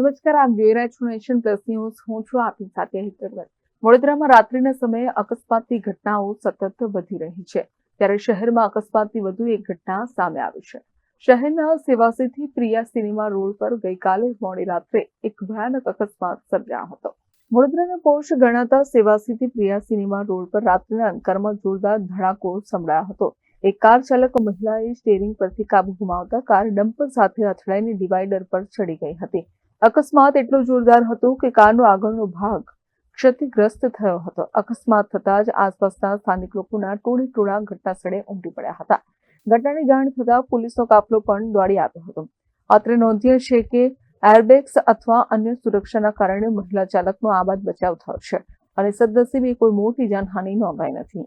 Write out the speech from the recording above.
નમસ્કાર, આપ જોઈ રહ્યા છો નેશન પ્લસ ન્યૂઝ. હું છું આપની સાથે હિતરવર વડોદરામાં રાત્રિના સમયે અકસ્માતની ઘટનાઓ સતત વધી રહી છે. ત્યારે શહેરમાં અકસ્માતની વધુ એક ઘટના સામે આવી છે. શહેરના સેવાસીથી પ્રિયા સિનેમા રોડ પર ગઈકાલે મોડી રાત્રે એક ભયાનક અકસ્માત સર્જાયો હતો. વડોદરાના પોશ ગણાતા સેવાસીથી પ્રિયા સિનેમા રોડ પર રાત્રિના અંતરમાં જોરદાર ધડાકો સંભળાયો હતો. એક કાર ચાલક મહિલાએ સ્ટેરિંગ પરથી કાબુ ગુમાવતા કાર ડમ્પર સાથે અથડાઈને ડિવાઈડર પર ચડી ગઈ હતી. અકસ્માત એટલો જોરદાર હતો કે કારનો આગળનો ભાગ ક્ષતિગ્રસ્ત થયો હતો. અકસ્માત થતાં જ આસપાસના સ્થાનિક લોકોના ટોળે ટોળા ઘટનાસ્થળે ઉમટી પડ્યા હતા. ઘટનાની જાણ થતાં પોલીસનો કાફલો પણ દોડી આવ્યો હતો. અત્રે નોંધ્ય છે કે એરબેગ્સ અથવા અન્ય સુરક્ષાના કારણે મહિલા ચાલકનો આબાદ બચાવ થયો છે અને સદનસીબે કોઈ મોટી જાનહાનિ નોંધાઈ નથી.